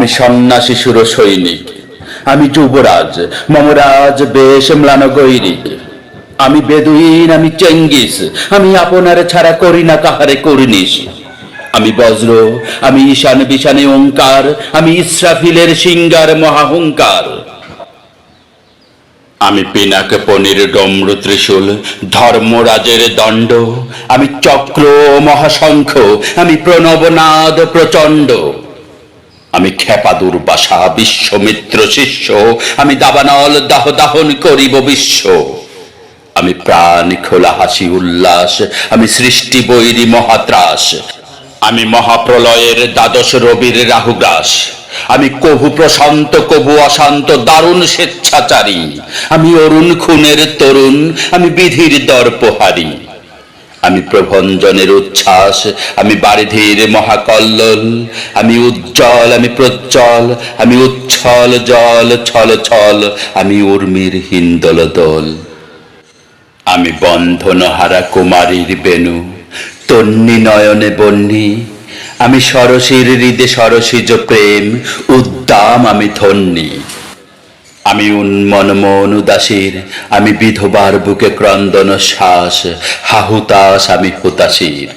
আমি সন্ন্যাসী সুর সৈনিক, আমি যুবরাজ, মমরাজ, বেশ ম্লান গৈরিক। আমি বেদুইন, আমি চেঙ্গিস, আমি আপনার ছাড়া করি না কাহারে করিনিস আমি বজ্র, আমি ঈশান বিশানে ওঙ্কার, আমি ইসরাফিলের সিঙ্গার মহাহংকার আমি পিনাক পনির, ডমরু ত্রিশূল, ধর্মরাজের দণ্ড। আমি চক্র, মহাশঙ্খ, আমি প্রণবনাদ প্রচণ্ড। আমি খেপা দুর্বাসা বিশ্বমিত্র শিষ্য। আমি দাবানল দাহ দাহন করিব বিশ্ব। আমি প্রাণ খোলা হাসি উল্লাস, আমি সৃষ্টি বৈরী মহাত্রাস। আমি মহাপ্রলয়ের দ্বাদশ রবির রাহুগ্রাস। আমি কভু প্রশান্ত, কভু অশান্ত, দারুণ স্বেচ্ছাচারী। আমি অরুণ খুনের তরুণ, আমি বিধির দর্পহারী। আমি প্রভঞ্জনের উচ্ছ্বাস, আমি বারিধির মহাকল্লোল, আমি উজ্জ্বল, আমি প্রজ্জ্বল, আমি উচ্ছল জল, ছল ছল, আমি উর্মির হিন্দল দোল আমি বন্ধনহারা কুমারীর বেনু তন্নি নয়নে বন্যি আমি সরসীর হৃদে সরসীজ প্রেম, উদ্দাম আমি ধন্যী। আমি উন্মন মন উদাসীর আমি বিধবার বুকে ক্রন্দন শ্বাস হাহুতাস আমি হুতাশীর।